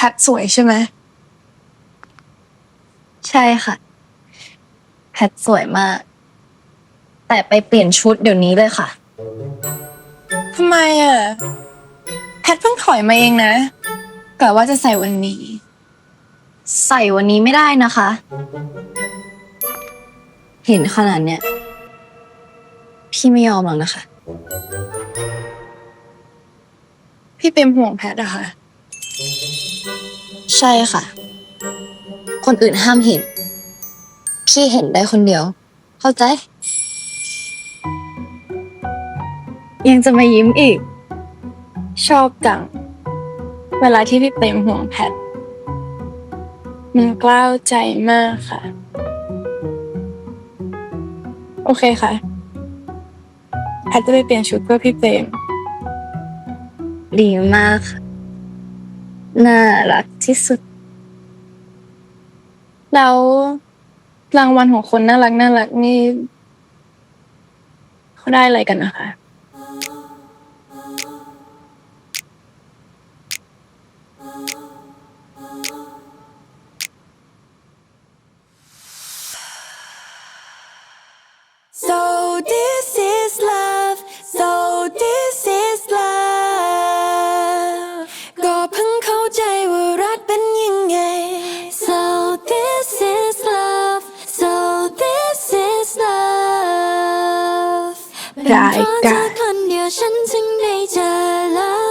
พทสวยใช่ไหม ใช่ค่ะ แพทสวยมาก แต่ไปเปลี่ยนชุดเดี๋ยวนี้เลยค่ะ ทำไมอะ แพทเพิ่งถอยมาเองนะกะว่าจะใส่วันนี้ ใส่วันนี้ไม่ได้นะคะ เห็นขนาดเนี้ย พี่ไม่ยอมหรอกนะคะ พี่เป็นห่วงแพทอะค่ะ ใช่ค่ะ คนอื่นห้ามเห็น พี่เห็นได้คนเดียว เข้าใจ ยังจะมายิ้มอีก ชอบจัง เวลาที่พี่เปรมห่วงแพท มันกล้าวใจมากค่ะ โอเคค่ะ แพทจะไปเปลี่ยนชุดเพื่อพี่เปรมดีมากค่ะ น่ารักที่สุด แล้วรางวัลของคนน่ารักน่ารักนี่เขาได้อะไรกันนะคะ ได้เป็นเพราะได้เธอคนเดียวฉันถึงได้เจอแล้ว